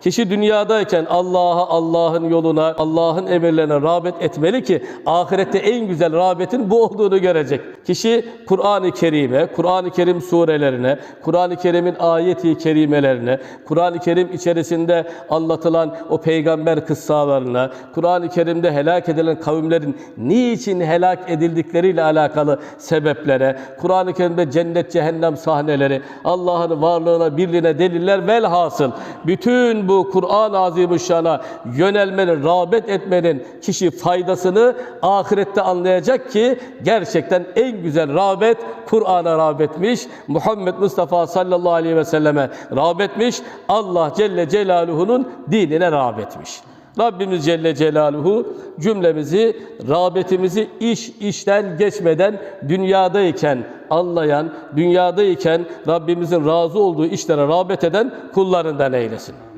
Kişi dünyadayken Allah'a, Allah'ın yoluna, Allah'ın emirlerine rağbet etmeli ki ahirette en güzel rağbetin bu olduğunu görecek. Kişi Kur'an-ı Kerim'e, Kur'an-ı Kerim surelerine, Kur'an-ı Kerim'in ayeti kerimelerine, Kur'an-ı Kerim içerisinde anlatılan o peygamber kıssalarına, Kur'an-ı Kerim'de helak edilen kavimlerin niçin helak edildikleriyle alakalı sebeplere, Kur'an-ı Kerim'de cennet cehennem sahneleri, Allah'ın varlığına, birliğine deliller velhasıl bütün bu Kur'an-ı Azimüşşan'a yönelmenin, rağbet etmenin kişi faydasını ahirette anlayacak ki gerçekten en güzel rağbet Kur'an'a rağbetmiş, Muhammed Mustafa sallallahu aleyhi ve selleme rağbetmiş, Allah Celle Celaluhu'nun dinine rağbetmiş. Rabbimiz Celle Celaluhu cümlemizi, rağbetimizi iş işten geçmeden dünyadayken anlayan, dünyadayken Rabbimizin razı olduğu işlere rağbet eden kullarından eylesin.